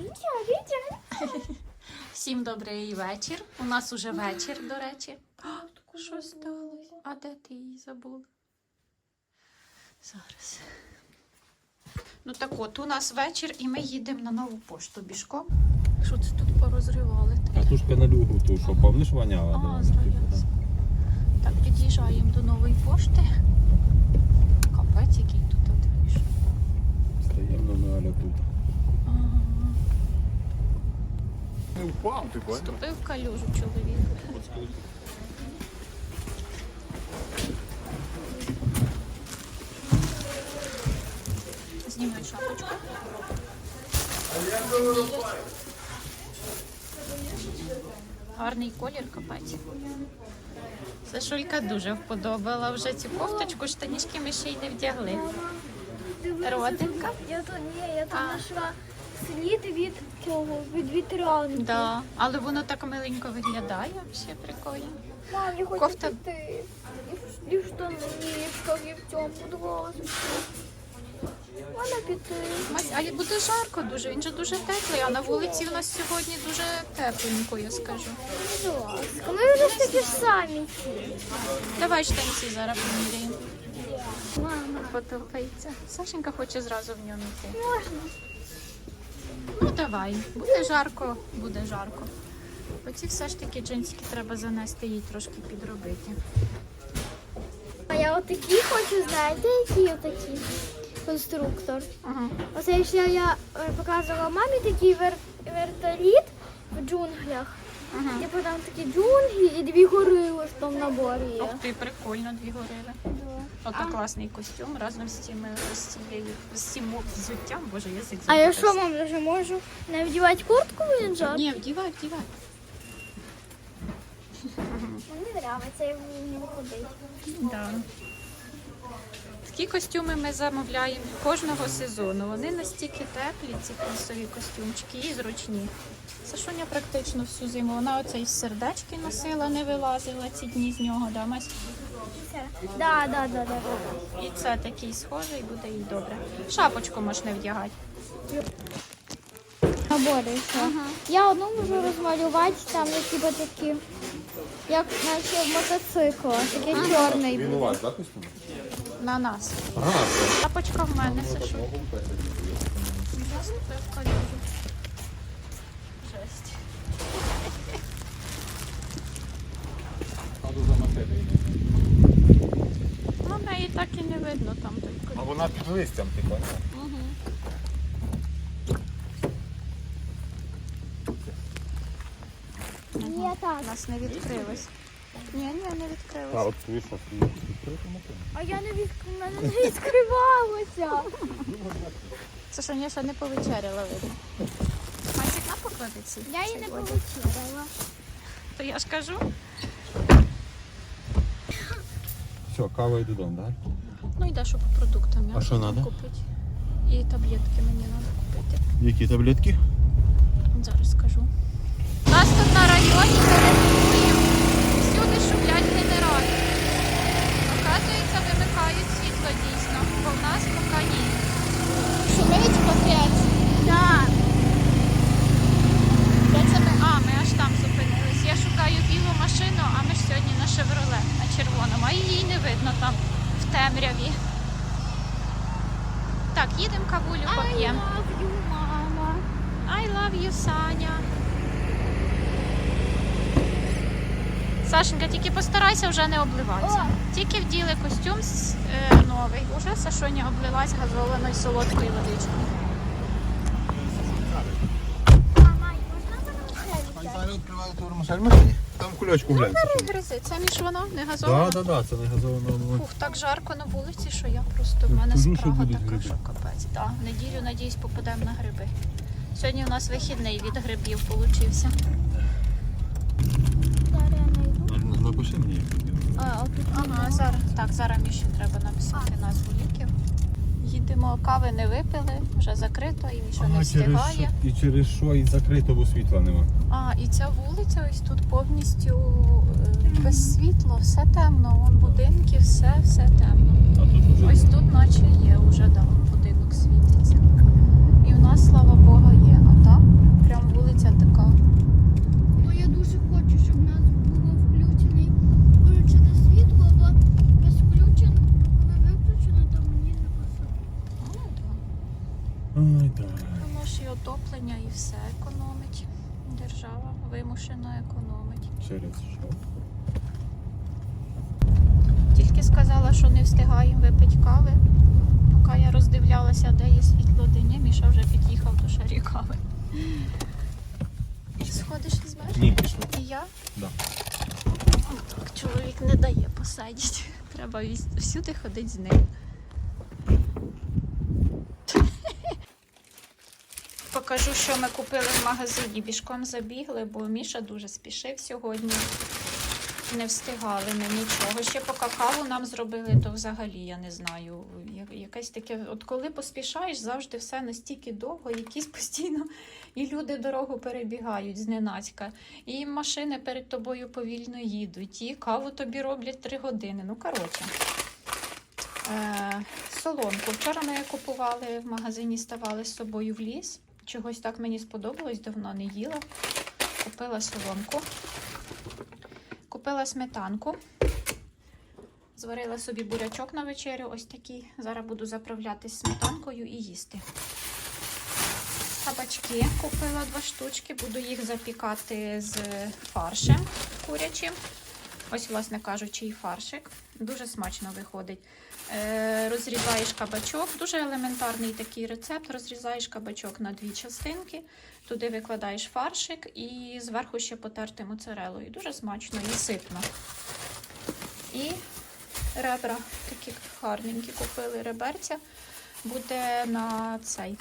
Вітя, Вітя. Всім добрий вечір. У нас уже вечір, до речі. О, Що сталося? А де ти її забула? Зараз. Ну так от, у нас вечір і ми їдемо на нову пошту бішком. Що це тут порозривали? Катушка на люгу, ту, що помниш воняла? А, зря типу? Так, під'їжджаємо до нової пошти. Капець, який тут двіж. Стаємо ми аля тут. Ага. Не впав, ти понял? Вступив в калюжу чоловік. Знімай шапочку. Гарний колір капець. Сашулька дуже вподобала вже цю кофточку, штанішки ми ще й не вдягли. Родинка? Я то ні, я А. знайшла слід від цього, від вітрянки. Да. Але воно так миленько виглядає, ще прикольно. Мам, я хочу Кофта. піти. І в- штанишках, і в цьому дроску. Можна піти. Мась, а буде жарко дуже, він же дуже теплий, а на вулиці у нас сьогодні дуже тепленько, я скажу. Будь ласка. Ми вже ж такі ж самі. Давай штанці зараз поміряємо. Мама, Подобається. Сашенька хоче зразу в ньому йти. можна? Ну давай, буде жарко, буде жарко. Оці все ж таки джинсики треба занести їй трошки підробити. А я отакі хочу, знаєте, які отакі? Конструктор. Ага. Оце ще я е, показувала мамі такий вер... вертоліт в джунглях. Ага. Типу там такі джунглі і дві горили в тому наборі є. Ох ти, прикольно, дві горили. Ото класний костюм разом з цими з цією з цим взуттям, боже, язик А я що, мам, вже можу не вдівати куртку в він? Ні, вдівай, вдівай. Мені подобається, я в ньому ходити. Да. Такі костюми ми замовляємо кожного сезону. Вони настільки теплі, ці плюсові костюмчики, і зручні. Сашуня практично всю зиму. Вона оцей з сердечки носила, не вилазила ці дні з нього. Да, Мась? Да, да, да, да. І це такий схожий, буде їй добре. Шапочку можна вдягати. Набори ще. Я одну можу розмалювати, там які би такі, як наче в мотоцикл, такий чорний. Він у вас, так, костюм? На нас. Ага. Шапочка в мене, Сашу. Жесть. Ну, неї так і не видно там той А вона під листям, ти понял? Угу. Ні, так. У нас не відкрилось. Ні, ні, не А от вийшов відкритому А я не від... мене не відкривалося. Це що, ні, ще не повечеряла видно. Масік на покладеться. Я її не получила. То я ж кажу. Все, кава йду додому, так? Ну йде, що по продуктам. Я А що треба? Купити. І таблетки мені треба купити. Які таблетки? Зараз скажу. У Нас тут на районі перебуємо. Всюди шумлять генератори. Оказується, вимикають світло дійсно, бо в нас поки ні. Шумить капець. Так. Де це ми? А, ми аж там зупинились. Я шукаю білу машину, а ми ж сьогодні на Шевроле, на червоному. А її не видно там в темряві. Так, їдемо кавулю поп'ємо. love you, мама. I love you, Саня. Сашенька, тільки постарайся вже не обливатися. Тільки вділи костюм е, новий. Уже Сашоня облилась газованою солодкою водичкою. Там кульочку глянь. Це між воно не газовано? Так, так, так, це не газовано. Фух, так жарко на вулиці, що я просто в мене спрага така, гриби. що капець. В неділю, надіюсь, попадемо на гриби. Сьогодні у нас вихідний від грибів получився. Зараз я мені. А, отут. Ага, зараз. Так, зараз мені ще треба написати назву ліків. Їдемо, кави не випили, вже закрито і Міша не встигає. І через що і закрито, бо світла нема. А, і ця вулиця ось тут повністю е, без світла, все темно. Вон будинки, все, все темно. А тут вже Ось тут наче є, уже да, будинок світиться. І в нас, слава Богу, є. А там і отоплення, і все економить. Держава вимушено економить. Через що? Тільки сказала, що не встигаємо випити кави. Поки я роздивлялася, де є світло, де ні, Міша вже під'їхав до шарі кави. Сходиш візьмеш? Ні, пішли. І я? Да. Так, чоловік не дає посадити. Треба всюди ходити з ним. Покажу, що ми купили в магазині. Бішком забігли, бо Міша дуже спішив сьогодні. Не встигали ми нічого. Ще по какаву нам зробили, то взагалі я не знаю. Якесь таке, от коли поспішаєш, завжди все настільки довго, якісь постійно і люди дорогу перебігають зненацька. І машини перед тобою повільно їдуть, і каву тобі роблять три години. Ну, коротше. Е, соломку. Вчора ми купували в магазині, ставали з собою в ліс. Чогось так мені сподобалось, давно не їла. Купила соломку. Купила сметанку. Зварила собі бурячок на вечерю, ось такий. Зараз буду заправляти сметанкою і їсти. Кабачки купила два штучки, буду їх запікати з фаршем курячим. Ось, власне кажучи, і фаршик. Дуже смачно виходить. Е, розрізаєш кабачок, дуже елементарний такий рецепт. Розрізаєш кабачок на дві частинки, туди викладаєш фаршик і зверху ще потерти моцарелою. Дуже смачно і ситно. І ребра такі гарненькі купили реберця. Буде на цей.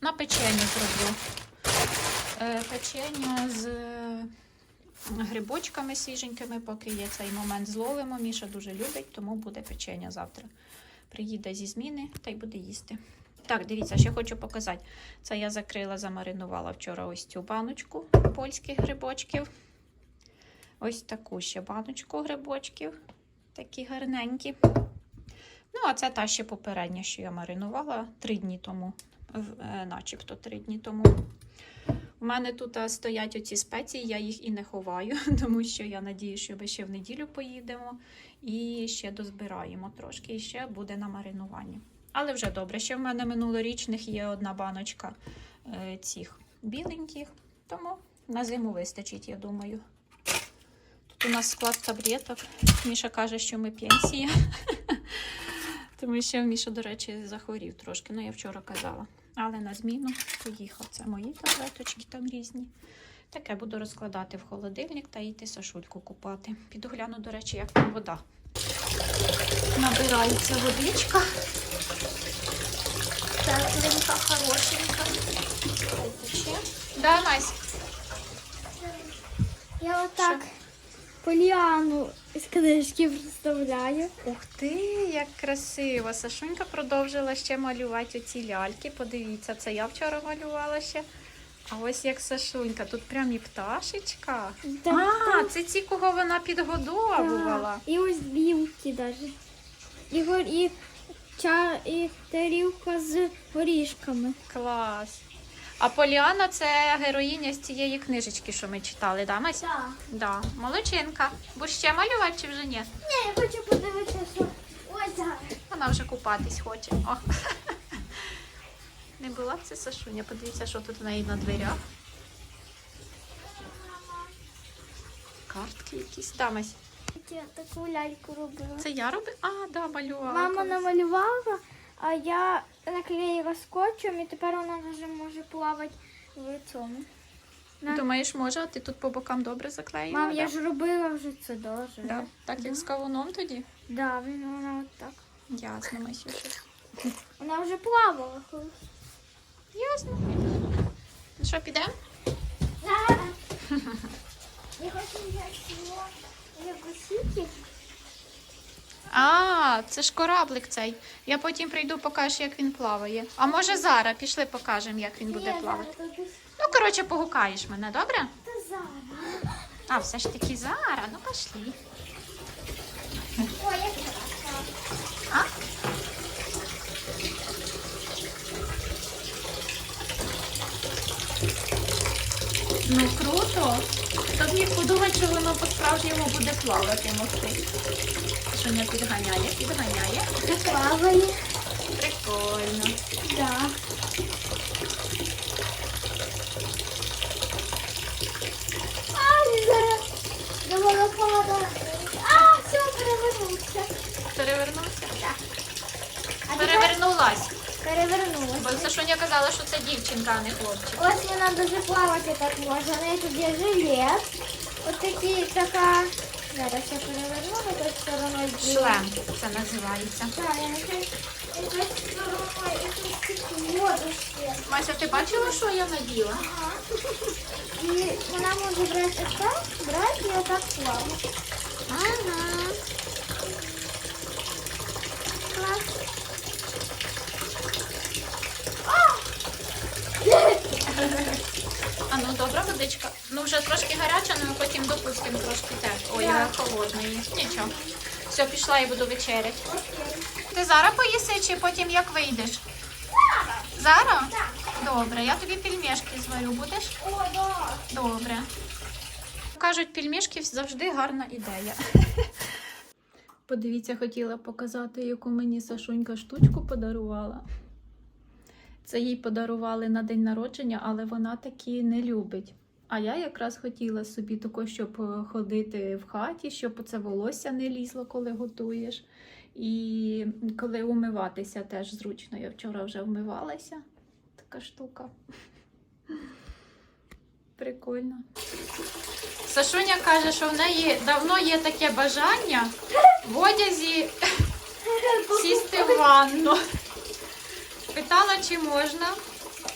На печення зроблю. Е, Печення з грибочками свіженькими, поки є цей момент зловимо. Міша дуже любить, тому буде печення завтра. Приїде зі зміни та й буде їсти. Так, дивіться, ще хочу показати. Це я закрила, замаринувала вчора ось цю баночку польських грибочків. Ось таку ще баночку грибочків. Такі гарненькі. Ну, а це та ще попередня, що я маринувала три дні тому, е, начебто три дні тому. У мене тут стоять оці спеції, я їх і не ховаю, тому що я надію, що ми ще в неділю поїдемо і ще дозбираємо трошки, і ще буде на маринуванні. Але вже добре, ще в мене минулорічних є одна баночка е, цих біленьких, тому на зиму вистачить, я думаю. Тут у нас склад таблеток. Міша каже, що ми пенсія. Тому що Міша, до речі, захворів трошки, ну я вчора казала. Але на зміну поїхав. Це мої таблеточки там різні. Таке буду розкладати в холодильник та йти сашульку купати. Піду гляну, до речі, як там вода. Набирається водичка. Тепленька, хорошенька. Хай тече. Я отак Поліану з книжки представляю. Ух ти, як красиво! Сашунька продовжила ще малювати оці ляльки. Подивіться, це я вчора малювала ще. А ось як Сашунька, тут прям і пташечка. А, це ті, кого вона підгодовувала. І ось білки навіть. І, гор... і, ча... і тарілка з горішками. Клас. А Поліана це героїня з цієї книжечки, що ми читали, да, Мась? Так. Да. Молодчинка. Будеш ще малювати чи вже ні? Ні, я хочу подивитися, що ось зараз. Вона вже купатись хоче. О. Не була б це Сашуня. Подивіться, що тут у неї на дверях. Картки якісь. Да, Мась. Я таку ляльку робила. Це я робила? А, да, малювала. Мама колись. намалювала, а я наклеїла скотчем, і тепер вона вже може плавати в цьому. на- Думаєш, може, а ти тут по бокам добре заклеїла? Мам, да? я ж робила вже це дуже. Да? Так як з кавуном тоді? Да, він вона от так. Ясно, Масюша. Вона вже плавала колись. Ясно. Ну що, підемо? Я хочу його якосити. А, це ж кораблик цей. Я потім прийду, покажу, як він плаває. А може зараз пішли покажемо, як він буде плавати. Ну, коротше, погукаєш мене, добре? Зараз. А, все ж таки зараз. Ну, пішли. А? Ну, круто. Та міг подумати, що воно по-справжньому буде плавати мокрий. Що не підганяє, підганяє. Плаває. Прикольно. Да. А, він зараз думала падає. А, все, перевернувся. Перевернувся? Так. Перевернулась сказала, що це дівчинка, а не хлопчик. Ось вона дуже плавати так може. Неї тут є жилет. Ось такий така. Зараз я переверну на ту сторону. Шлем це називається. Так, я якась якісь такі водочки. Мася, ти бачила, що я наділа? Ага. І вона може брати так, брати і отак плавати. Ага. Клас. А ну добра водичка. Ну вже трошки гаряча, але ми потім допустимо трошки тепло. Ой, Так. холодної. Нічого. Все, пішла і буду вечеряти. Ти зараз поїси чи потім як вийдеш? Зараз? Добре, я тобі пельмешки зварю, будеш? Добре. Кажуть, пельмешки завжди гарна ідея. Подивіться, хотіла показати, яку мені Сашунька штучку подарувала. Це їй подарували на день народження, але вона такі не любить. А я якраз хотіла собі тако, щоб е, ходити в хаті, щоб це волосся не лізло, коли готуєш. І коли умиватися теж зручно. Я вчора вже вмивалася. Така штука. Прикольно. Сашуня каже, що в неї давно є таке бажання в одязі сісти в ванну. Питала, чи можна.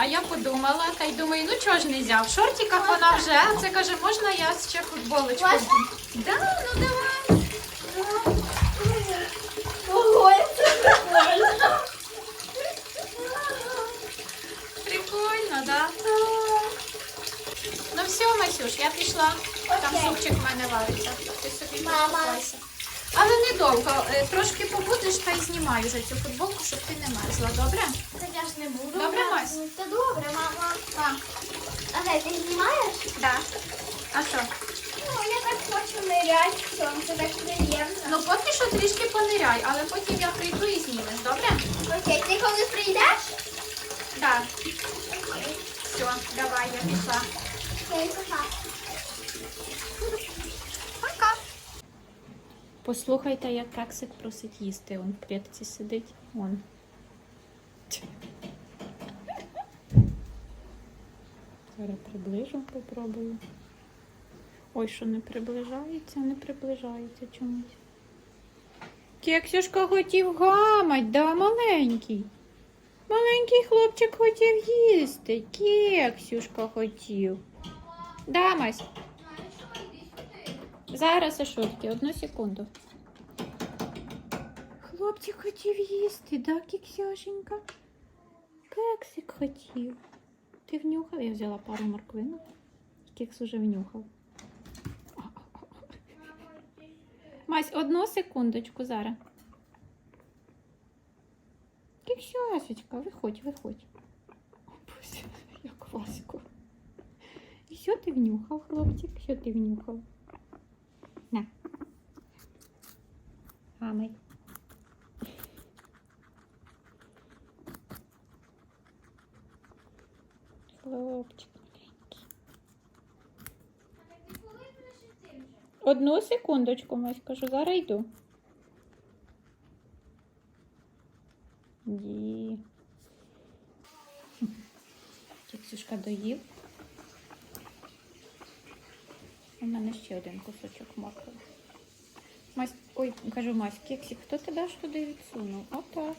А я подумала, та й думаю, ну чого ж не взяв? В шортиках вона вже, а це каже, можна я ще футболочку? Можна? Да, ну давай. Ого, це прикольно. Прикольно, да? Ну все, Масюш, я пішла. Там Окей. супчик в мене вариться. Ти собі Мама. Але недовго. Е, Трошки побудеш та й знімай вже цю футболку, щоб ти не мерзла, добре? Це не буду. Добре. Мась? Це добре, мама. Так. Ага, ти знімаєш? Да. А що? Ну, я так хочу ниряти в цьому, це так приємно. Ну поки що трішки пониряй, але потім я прийду і знімеш, добре? Окей, ти коли прийдеш? Так. Все, давай, я пішла. Окей, пока. Пока. Послухайте, як кексик просить їсти. Он в клітці сидить. Вон. Зараз приближу, попробую. Ой, що не приближається, не приближається чомусь. Кексюшка хотів гамать, да, маленький. Маленький хлопчик хотів їсти. Кексюшка хотів. Да, Мась? Зараз, Сашульки, одну секунду. Хлопчик хотів їсти, да, кіксяшенька? Кексик хотів. Ти внюхав? Я взяла пару морквинок. Кекс уже внюхав. Мась, одну секундочку зараз. Кіксяшечка, виходь, виходь. О, Боже, як Васько. І що ти внюхав, хлопчик? Що ти внюхав? На. Гамай. Хлопчик маленький. Одну секундочку, Мась, кажу, зараз йду. Ді. Кексюшка доїв. У мене ще один кусочок моркви. Мась, ой, кажу, Мась, кексик, хто тебе аж туди відсунув? Отак.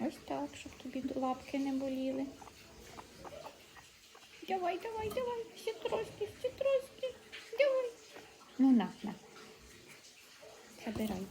Ось так, щоб тобі лапки не боліли. Давай, давай, давай, всі трошки, всі трошки. Давай. Ну на, на. Забирай.